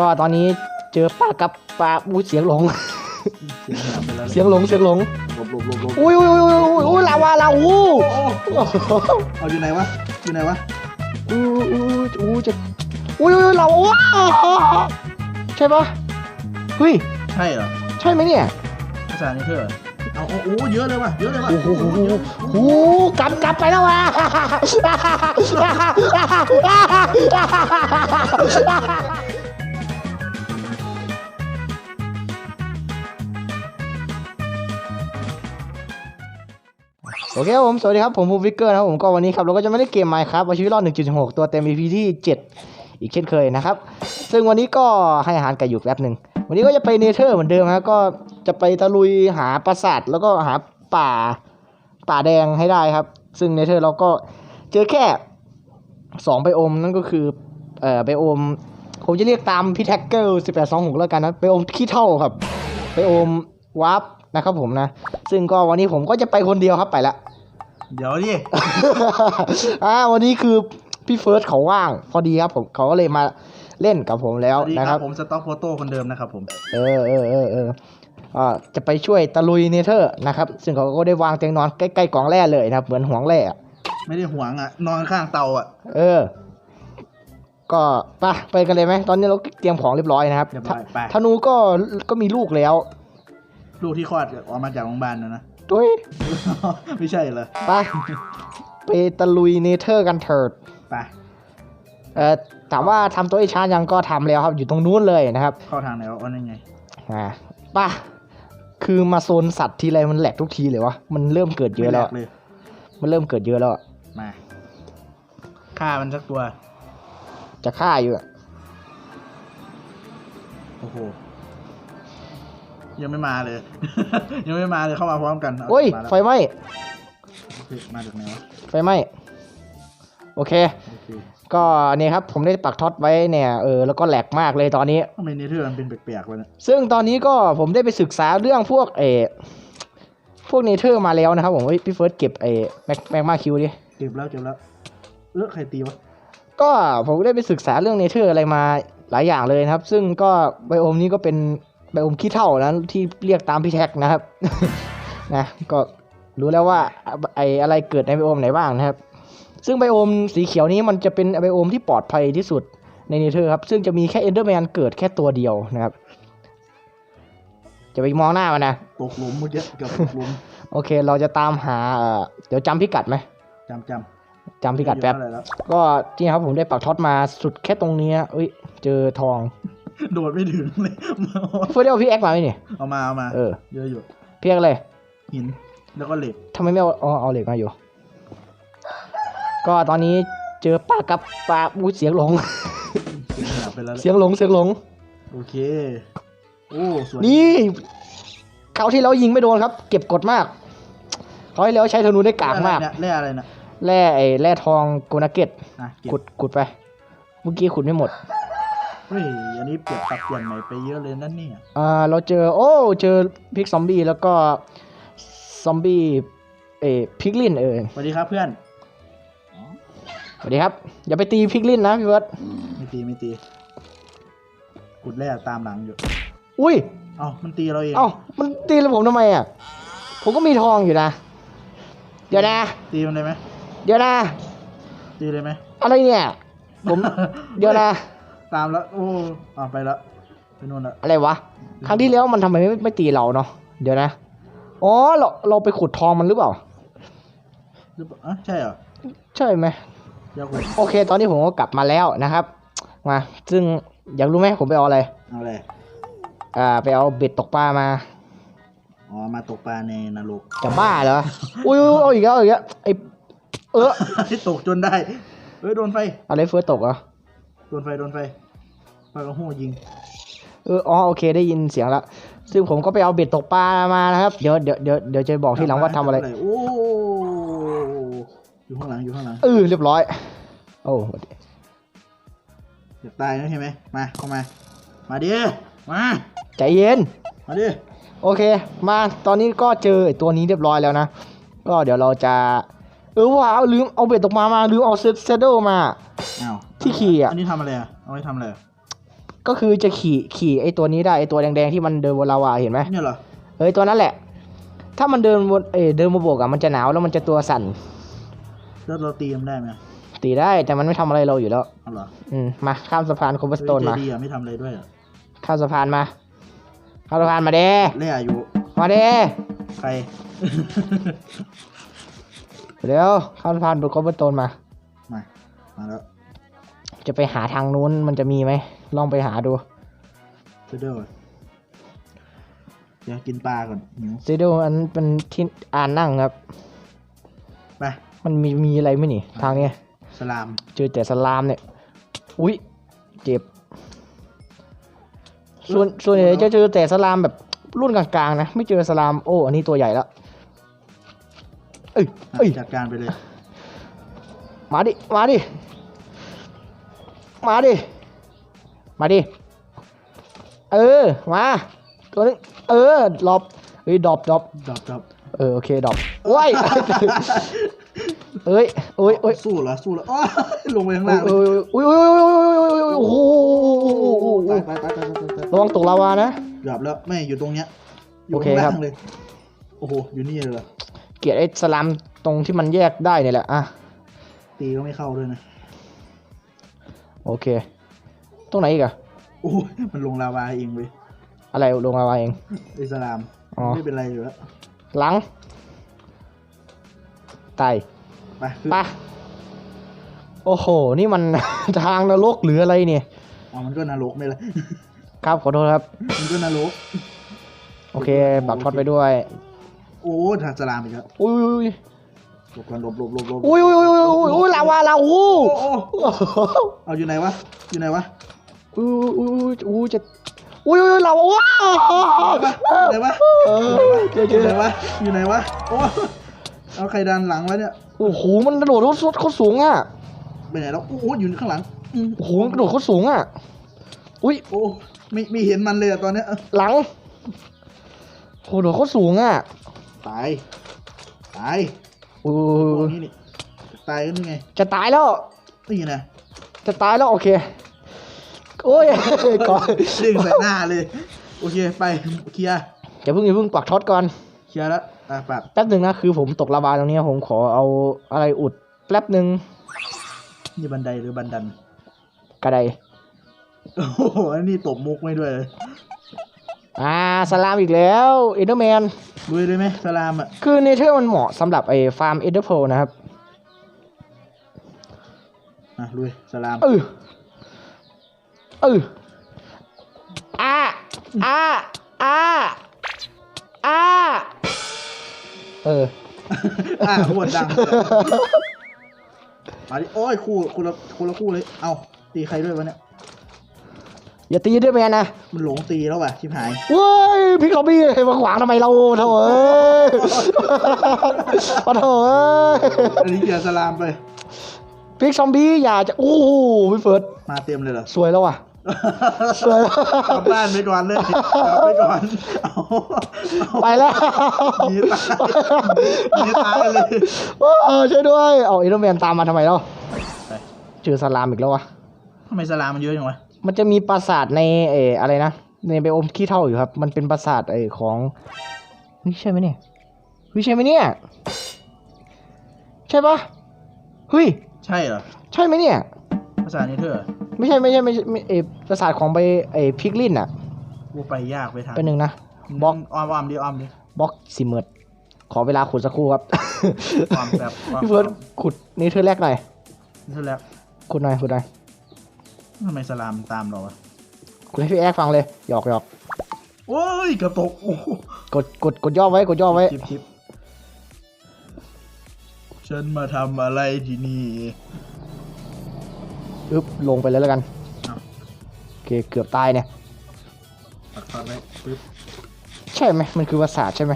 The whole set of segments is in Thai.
ก็ตอนนี้เจอปลากับปลาอู้เสียงหลงเสียงหายไปแล้วเสียงหลงเสียงหลงหลบหลบหลบหลบอุ้ยอุ้ยอุ้ยอุ้ยอุ้ยลาวาลาวู้โอ้เอาอยู่ไหนวะอยู่ไหนวะอู้อู้อู้จะอุ้ยอุ้ยลาวาว้าวใช่ปะเฮ้ยใช่เหรอใช่ไหมเนี่ยภาษานี้เธอเอาโอ้โอ้เยอะเลยว่ะเยอะเลยว่ะโอ้โหโอ้โหโอ้โหกลับกลับไปแล้วว่ะ อเคครับผม สวัสดีครับ ผมภูมิฟิกเกอร์นะครับผมก็วันนี้ครับ เราก็จะไม่ได้เกมไมค์ครับเอาชีวิตรอด 1.6 ตัวเต็ม EP ที่ 7 อีกเช่นเคยนะครับ ซึ่งวันนี้ก็ให้อาหารไก่อยู่แป๊บหนึ่ง วันนี้ก็จะไปเนเธอร์เหมือนเดิมครับก็จะไปตะลุยหาปราสาทแล้วก็หาป่าป่าแดงให้ได้ครับ ซึ่งเนเธอร์เราก็เจอแค่สองไบโอมนั่นก็คือเอ่อไบโอมผมจะเรียกตามพี่แท็กเกอร์1826 แล้วกันนะไบโอมขี้เท่าครับไบโอมวาร์ป นะครับผมนะ ซึ่งก็วันนี้ผมก็จะไปคนเดียวครับไปละ เดี๋ยวดิ อ่าวันนี้คือพี่เฟิร์สเขาว่าง พอดีครับผมเขาก็เลยมาเล่นกับผมแล้วสวัสดีนะคครัรับบผมสต็อกโฟโต้คนเดิมนะครับผม เออเออเออเอออ่าจะไปช่วยตะลุยเนเธอร์นะครับ ซึ่งเขาก็ได้วางเตียงนอนใกล้ๆกล่องแร่เลยนะครับ เหมือนห่วงแร่อะไม่ได้หวงอะ นอนข้างเตาอะ เออ ก็ไปไปกันเลยไหม ตอนนี้เราเตรียมของเรียบร้อยนะครับเรียบร้อยไปธนูก็ก็มีลูกแล้ว ลูกที่คลอดออกมาจากโรงพยาบาลนะนะด้วยไม่ใช่เหรอไปไปตะลุยเนเธอร์กันเถิดไปเออถามว่าทำตัวไอชายังก็ทำแล้วครับ อยู่ตรงนู้นเลยนะครับ เข้าทางไหนวะอ๋อนั่นไงอ่าป่ะคือมาโซนสัตว์ทีไรมันแหลกทุกทีเลยวะมันเริ่มเกิดเยอะแล้ว ไม่แหลกเลยมันเริ่มเกิดเยอะแล้วอะมาฆ่ามันสักตัว จะฆ่าอยู่อะโอ้โห ยังไม่มาเลย ยังไม่มาเลยเข้ามาพร้อมกันเาโอ้ย มาแล้วไฟไหม้ โอเคมาจากไหนวะไฟไหม้ โอเค โอเคก็เนี่ยครับ ผมได้ปักท็อตไว้เนี่ย เออ แล้วก็แหลกมากเลยตอนนี้ ทำไมเนเธอร์มันเป็นแปลกๆวะเนี่ยซึ่งตอนนี้ก็ผมได้ไปศึกษาเรื่องพวกเออพวกเนเธอร์มาแล้วนะครับผมเฮ้ยพี่เฟิร์สเก็บไอ้แม็กแม็กมาคิวดิเจ็บแล้วเจ็บแล้ว เออใครตีวะก็ผมได้ไปศึกษาเรื่องเนเธอร์อะไรมาหลายอย่างเลยนะครับ ซึ่งก็ไบโอมนี้ก็เป็น ไบโอมขี้เท่านะที่เรียกตามพี่แท็กนะครับ นะก็รู้แล้วว่าไออะไรเกิดในไบโอมไหนบ้างนะครับ ซึ่งไบโอมสีเขียวนี้มันจะเป็นไบโอมที่ปลอดภัยที่สุดในเนเธอร์ครับ ซึ่งจะมีแค่เอนเดอร์แมนเกิดแค่ตัวเดียวนะครับ จะไปมองหน้ามันนะตกหลุมเมื่อกี้เกือบตกหลุมโอเค เราจะตามหาเอ่อเดี๋ยวจำพิกัดไหมจำจำจำพิกัดแป๊บไม่อยู่เท่าไหร่แล้วก็ที่ครับผมได้ปักท็อตมาสุดแค่ตรงเนี้ยเอ้ยเจอทอง โดดไม่ถึงเลยเพื่อได้เอาพี่แอ็กมาไหมเนี่ยเอามาเอามาเออเยอะอยู่พี่แอ็กเลยหินแล้วก็เหล็กทำไมไม่เอาเอาเอาเหล็กมาอยู่ ก็ตอนนี้เจอปลากับปลาอู้เสียงหลงเสียงหายไปแล้วแหละเสียงหลงเสียงหลงโอเคโอ้สวยนี่เขาวที่แล้วยิงไม่โดนครับ เก็บกดมากเขาวที่แล้วใช้ธนูได้กากมากแร่อะไรเนี่ยแร่ไอ้แร่ทองโกนาเกตแร่อะไรนะอะเก็บขุดขุดไป เมื่อกี้ขุดไม่หมด เฮ้ย อันนี้เปลี่ยนปรับเปลี่ยนใหม่ไปเยอะเลยนั่นเนี่ย อ่า เราเจอ โอ้ เจอพิกซอมบี้แล้วก็ซอมบี้ เออพิกลินเออสวัสดีครับเพื่อน สวัสดีครับ อย่าไปตีพิกลินนะพี่เบิร์ตไม่ตีไม่ตีขุดแร่ตามหลังอยู่ อุ้ย เอ้ามันตีเราเอง เอ้ามันตีแล้วผมทำไมอะ ผมก็มีทองอยู่นะ เดี๋ยวนะ ตีมันเลยไหม เดี๋ยวนะ ตีเลยไหม อะไรเนี่ย ผม เดี๋ยวนะ ตามแล้ว โอ้อ่าไปแล้วไปนู่นละอะไรวะ ครั้งที่แล้วมันทำไมไม่ไม่ตีเราเนาะ เดี๋ยวนะ อ๋อ เราเราไปขุดทองมันหรือเปล่า หรือเปล่าอะใช่เหรอใช่ไหม เดี๋ยวขุดโอเค ตอนนี้ผมก็กลับมาแล้วนะครับ มา ซึ่งอยากรู้ไหมผมไปเอาอะไร เอาเลยอ่า ไปเอาเบ็ดตกปลามา อ๋อมาตกปลาในนรก จะบ้าเหรอ อุ้ยอุ๊ยเอาอีกแล้วเอาอีกแล้วไอเออตกจนได้เอ้ยโดนไฟอะไรเฟิร์สตกเหรอ โดนไฟโดนไฟปลากระหู้ยิง เอออ๋อโอเคได้ยินเสียงแล้วซึ่งผมก็ไปเอาเบ็ดตกปลามานะครับ เดี๋ยวเดี๋ยวเดี๋ยวเดี๋ยวจะบอกทีหลังว่าทำอะไร โอ้อยู่ข้างหลังอยู่ข้างหลัง เออเรียบร้อย โอ้อยากตายนะใช่ไหมมาเข้ามา มาดิมาใจเย็น มาดิโอเค มาตอนนี้ก็เจอไอ้ตัวนี้เรียบร้อยแล้วนะ ก็เดี๋ยวเราจะ เออว่าเอาลืมเอาเบ็ดตกมามาลืมเอาเซตเซดเดิลมาอ้าว ที่ขี่อะอันนี้ทำอะไรอะเอาไว้ทำอะไรอะก็คือจะขี่ขี่ไอตัวนี้ได้ไอตัวแดงๆที่มันเดินบนลาวาเห็นไหมเนี่ยเหรอเฮ้ยตัวนั้นแหละ ถ้ามันเดินบนเอยเดินมาโบกอะมันจะหนาวแล้วมันจะตัวสั่นแล้วเราตีมันได้ไหมตีได้แต่มันไม่ทำอะไรเราอยู่แล้ว เอาเหรออืมมาข้ามสะพานคอมเบสโตนเฮ้ยมา เจดีย์อะไม่ทำอะไรด้วยเหรอข้ามสะพานมาข้ามสะพานมาเด้เล่อายุมาเด้ใคร เร็วข้ามสะพานบนคอมเบสโตนมามา มาแล้ว จะไปหาทางนู้นมันจะมีไหมลองไปหาดูเซเดอร์เดี๋ยวกินปลาก่อนหิวซีดูอันเป็นที่อ่านนั่งครับ ไป มันมีมีอะไรไหมนี่ ทางเนี้ยสลาม เจอแต่สลามเนี่ย อุ้ยเจ็บ ส่วนส่วนใหญ่จะเจอแต่สลามแบบรุ่นกลางๆนะ ไม่เจอสลาม โอ้ อันนี้ตัวใหญ่แล้ว เอ้ยอะเอ้ยจัดการไปเลย มาดิ มาดิ มาดิ มาดิ เออ มา ตัวนึงเออดรอปเฮ้ยดรอปดรอปดรอปดรอปเออ โอเคดรอปว้ายเอ้ยเอ้ยเอ้ยสู้เหรอสู้เหรออ้อลงไปข้างเอ้ล่ายงเลยอุ้ยอุ้ยอุ้ยอุ้ยอุ้ยอุ้ยโอ้โหตายตายตายตายตายตายระวังตกลาวานะดรอปแล้วไม่อยู่ตรงเนี้ยอยู่โอเคข้างครับล่างเลยโอ้โหอยู่นี่เลยเหรอเกลียดไอ้สลามตรงที่มันแยกได้เนี่ยแหละอะตีก็ไม่เข้าด้วยนะ โอเค ตรงไหนอีกอะโอ้ยมันลงลาวาเองเว้ยอะไรลงลาวาเอง อิสลาม อ๋อ ไม่เป็นไรอยู่แล้วหลังไตไปขึ้นปะโอ้โห นี่มัน ทางนรกหรืออะไรเนี่ยเอามันก็นรกไม่ละครับขอโทษครับ มันก็นรก โอเคปักท็อตไปด้วย โอ้ทางสลามอีกแล้วอุ้ยอุ้ย หลบก่อนหลบหลบหลบหลบอุ้ยอุ้ยอุ้ยอุ้ยอุ้ยลาวาลาวโอ้โอ้โอ้เอาอยู่ไหนวะ อยู่ไหนวะอุ้ยอุ้ยอุ้ยอุ้ยจะอุ้ยอุ้ยลาวาว้าวไหนวะเจออเจอยู่ไหนวะ อยู่ไหนวะ โอ้ เอาใครดันหลังวะเนี่ย โอ้โห มันกระโดดโคตรโคตรสูงอะ ไปไหนแล้วโอ้โหอยู่ข้างหลังโอ้โห มันกระโดดโคตรสูงอะ อุ้ย โอ้ไม่ไม่เห็นมันเลยอะตอนเนี้ยหลังโหโดดโคตรสูงอะ ตาย ตาย โอ้ยนี่นี่ตายกันยังไง จะตายแล้ว นี่นะจะตายแล้วโอเค โอ้ยก่อนเด้งใส่หน้าเลย โอเคไปเคลียร์อย่าเพิ่งอย่าเพิ่งปักท็อตก่อนเคลียร์แล้วอะปรับแป๊บหนึ่งนะคือผมตกระบายตรงเนี้ยผมขอเอาอะไรอุดแป๊บหนึ่งนี่บันไดหรือบันดันกระไดโอ้โหอันนี้ตบมุกไม่ด้วย อ่าสลามอีกแล้วเอเดอร์แมนลุยเลยไหมสลามอะ คือเนเธอร์มันเหมาะสำหรับไอ้ฟาร์มเอเดอร์โพนะครับ อะลุยสลาม เออเอออ่าอ่าอ่าอ่าเออ อะหัวดดัง มาดิโอ้ยคู่คนละคนละคู่เลย เอาตีใครด้วยวะเนี่ย อย่าตีเอเดอร์แมนนะมันหลงตีแล้วว่ะชิบหายเว้ยพี่คอบี้มาขวางทำไมเราโถ่เอ้ยโอ้โถ่เอ้ยอันนี้เกียร์สลามไปพี่ซอมบี้อย่าจะโอ้โหพี่เฟิร์สมาเต็มเลยเหรอสวยแล้วว่ะสวยแล้วกลับบ้านไปก่อนเลยกลับไปก่อนเอาเอาไปแล้วหนีตายหนีตายเลยเออช่วยด้วยเอาเอเดอร์แมนตามมาทำไมเล่าไปเจอสลามอีกแล้ววะทำไมสลามมันเยอะจังวะ มันจะมีปราสาทในเอออะไรนะในไบโอมขี้เท่าอยู่ครับ มันเป็นปราสาทไอของเฮ้ยใช่ไหมเนี่ยเฮ้ยใช่ไหมเนี่ย ใช่ปะเฮ้ยใช่เหรอใช่ไหมเนี่ย ภาษาเนเธอร์ไม่ใช่ไม่ใช่ไม่ใช่ไม่เออปราสาทของไปไอพิกลินอะกูไปยากไปทางเป็นหนึ่งนะบล็อกอ้อมอ้อมดิอ้อมดิบล็อกสิเมิร์ดขอเวลาขุดสักครู่ครับความแบบความพี่เฟิร์สขุดนี่เธอแรกหน่อยนี่เท่าแล้วขุดหน่อยขุดหน่อย ทำไมสลามตามเราวะขุดให้พี่แอ๊กฟังเลยหยอกหยอกโอ้ยกระตกโอ้โหกดกดกดย่อไว้กดย่อไว้คลิปคลิปฉันมาทำอะไรที่นี่อึ๊บลงไปเลยแล้วกันอ้าวโอเคเกือบตายเนี่ยปักทอดไว้ปึ๊บใช่ไหมมันคือปราสาทใช่ไหม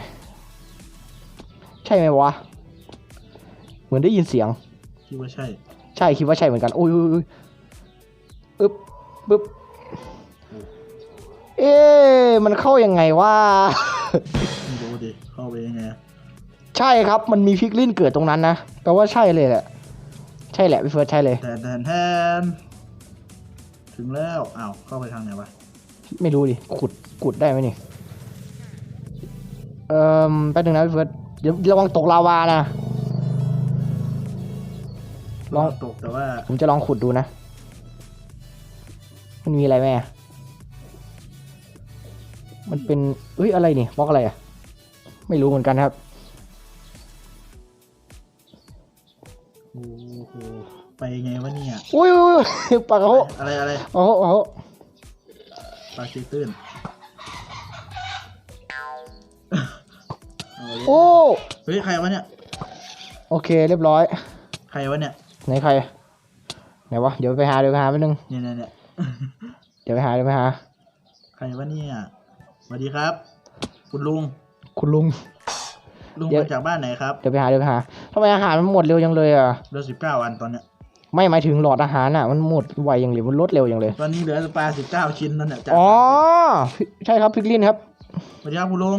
ใช่ไหมวะ เหมือนได้ยินเสียง คิดว่าใช่ ใช่คิดว่าใช่เหมือนกันอุ้ยอุ้ย อุ้ยอึ๊บปึ๊บเอ๊ะมันเข้ายังไงวะไม่รู้ดิเข้าไปยังไงอะใช่ครับมันมีพิกลินเกิดตรงนั้นนะแปลว่าใช่เลยแหละใช่แหละพี่เฟิร์สใช่เลยแทนแทนแทนถึงแล้วอ้าวเข้าไปทางไหนวะไม่รู้ดิขุดขุดได้ไหมนี่เอ่อแป๊บนึงนะพี่เฟิร์สเดี๋ยวระวังตกลาวานะลองตกแต่ว่า ผมจะลองขุดดูนะ มันมีอะไรไหมอะมันเป็นเฮ้ยอะไรนี่บล็อกอะไรอะ ไม่รู้เหมือนกันครับโอ้โหไปไงวะเนี่ยอุ้ยอุ้ยอุ้ยปากกระโหอะไรอะไรโอ้โหโอ้โหปลาชีตื้นเอาเลยโอ้เฮ้ยใครวะเนี่ยโอเคเรียบร้อย ใครวะเนี่ยไหนใครไหนวะเดี๋ยวไปหาเดี๋ยวไปหาไปบนึงเนี่ยเนี่ย เนี่ยเดี๋ยวไปหาเดี๋ยวไปหา ใครวะเนี่ยสวัสดีครับ คุณลุง คุณลุง ลุงเดี๋ยว มาจากบ้านไหนครับเดี๋ยวไปหาเดี๋ยวไปหาทำไมอาหารมันหมดเร็วจังเลยอะ เหลือสิบเก้าวันตอนเนี้ย ไม่หมายถึงหลอดอาหารอะ มันหมดไวอย่างเร็วมันลดเร็วอย่างเลย ตอนนี้เหลือปลาสิบเก้าชิ้นนั่นแหละจ้ะอ๋อ ใช่ครับพิกลินครับ สวัสดีครับคุณลุง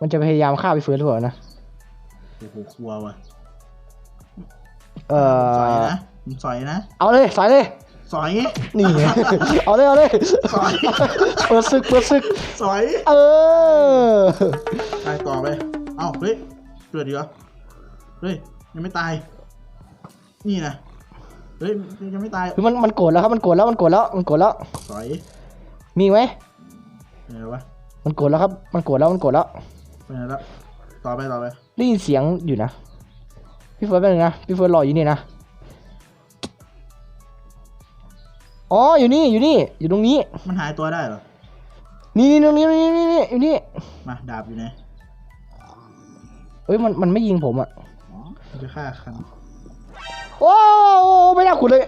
มันจะพยายามฆ่าไปเฟิร์สหรือเปล่านะ โอ้โหครัวว่ะเอ่สอยอนะผมสอยนะ เอาเลยสายเลย สอย นี่ไง เอาเลยเอาเลยสอย เปิดศึกเปิดศึก สอยเออ ตายต่อไป เอ้า เฮ้ยเกิดดีกเหรอเฮ้ย ยังไม่ตาย นี่นะ เฮ้ย ยังไม่ตาย คือมันมันโกรธแล้วครับ มันโกรธแล้ว มันโกรธแล้ว มันโกรธแล้ว สอยมีไหมไปไหนวะ มันโกรธแล้วครับ มันโกรธแล้ว มันโกรธแล้วไปไหนแล้วต่อไปต่อไป ได้ยินเสียงอยู่นะ พี่เฟิร์สไปหนึ่งนะ พี่เฟิร์สรออยู่นี่นะ อ๋ออยู่นี่อยู่นี่อยู่ตรงนี้ มันหายตัวได้เหรอ นี่นี่ตรงนี้นี่นี่นี่อยู่นี่มาดาบอยู่ไหนเอ้ยมันมันไม่ยิงผมอะมันจะฆ่าคันโอ้ไม่น่าขุดเลย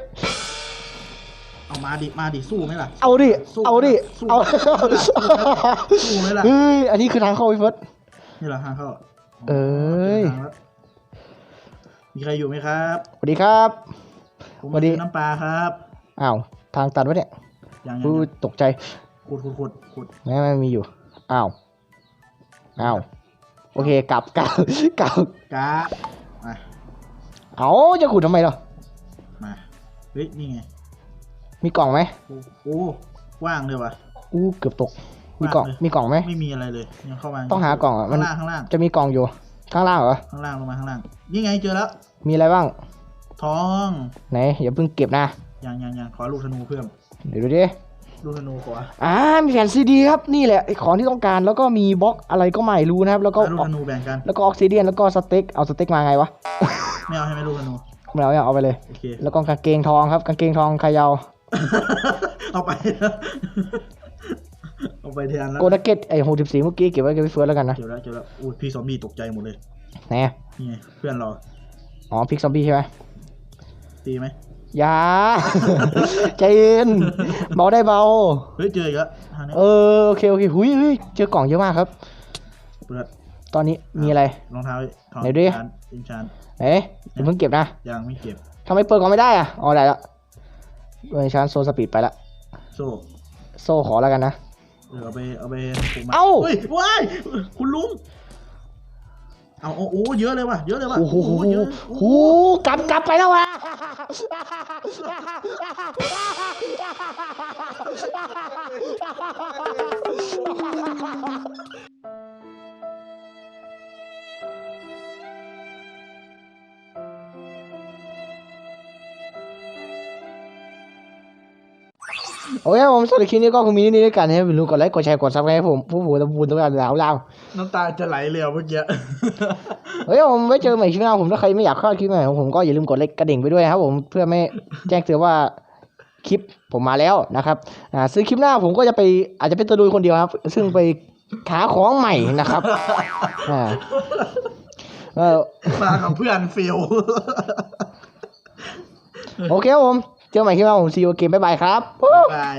เอามาดิมาดิสู้ไหมล่ะ เอาดิสู้เอาดิสู้เอาสู้ไหมล่ะเฮ้ยอันนี้คือทางเข้าพี่เฟิร์สนี่เหรอทางเข้าเอ้ยจอทางแล้วมีใครอยู่ไหมครับสวัสดีครับผมสวัสดีซื้อน้ำปลาครับอ้าว ทางตัดวะเนี่ยยังยังอู้ยังตกใจขุดขุดขุดขุดไม่ไม่มีอยู่ อ้าว อ้าว โอเค กลับกลับกลับกามาเอาจะขุดทำไมล่ะมาเฮ้ยนี่ไงมีกล่องไหมโอ้โอ้ว่างเลยวะ อู้เกือบตก มีกล่องว่างเลยมีกล่องไหม ไม่มีอะไรเลยยังเข้ามาต้องหากล่องอะ มัข้านงล่างข้างล่างจะมีกล่องอยู่ ข้างล่างเหรอ ข้างล่างลงมาข้างล่างนี่ไงเจอแล้ว มีอะไรบ้าง ทองไหนอย่าเพิ่งเก็บนะยังยังยังขอลูกธนูเพิ่มเดี๋ยวดูดิลูกธนูขออ่ามีแผ่นซีดีครับนี่แหละไอ้ของที่ต้องการแล้วก็มีบล็อกอะไรก็ไม่รู้นะครับ แล้วก็อะลูกธนูแบ่งกันแล้วก็ออกซิเดียนแล้วก็สเต็กเอาสเต็กมาไงวะไม่เอาให้ไหมลูกธนูไม่เอาอย่าเอาไปเลยโอเคแล้วก็กางเกงทองครับกางเกงทองใครยาวเอาไปเอาไปแทนแล้วโกนักเก็ตไอ้หกสิบสี่เมื่อกี้เก็บไว้กับพี่เฟิร์สแล้วกันนะเจอแล้วเจอแล้วอุ้ยพี่ซอมบี้ตกใจหมดเลยไหนอะนี่ไงเพื่อนเราอ๋อพิกซอมบี้ใช่ไหม ตีไหมอยาใจเย็นเบาได้เบา เฮ้ยเจออีกแล้วทางนี้เออโอเคโอเคหุยเฮ้ยเจอกล่องเยอะมากครับ เปิดตอนนี้มีอะไร รองเท้าทองไหนดิชานอินชานเอ๊ะอย่าเพิ่งเก็บนะยังไม่เก็บทำไมเปิดกล่องไม่ได้อะอ๋อได้ละโดยชั้นโซสปีดไปละโซ่โซ่ขอแล้วกันนะเออเอาไปเอาไปปลูกมาเอ้าฮ้ยว้ายคุณลุง เอาเอาโอ้เยอะเลยว่ะเยอะเลยว่ะโอ้โหเยอะโอ้โหกลับกลับไปแล้ววะ โอเคครับผมสวัสดีคลิปนี้ก็คงมีนี่ด้วยกันนะครับอย่าลืมกดไลค์กดแชร์กดซับสไครต์ให้ผมผู้ผู้ตะบูนตัวแบบเหลาเราน้ำตาจะไหลเลยอะเมื่อกี้เฮ้ยผมไว้เจอใหม่คลิปหน้าผมถ้าใครไม่อยากพลาดคลิปใหม่ของผมก็อย่าลืมกดไลค์กระดิ่งไปด้วยนะครับผมเพื่อไม่แจ้งเตือนว่าคลิปผมมาแล้วนะครับอ่าซึ่งคลิปหน้าผมก็จะไปอาจจะเป็นตัวดูคนเดียวครับ ซึ่งไปหาของใหม่นะครับอ่าเออมากับเพื่อนฟิลโอเคครับผม เจอกันใหม่คลิปหน้าผมซีโอเกมบ๊ายบายครับ บาย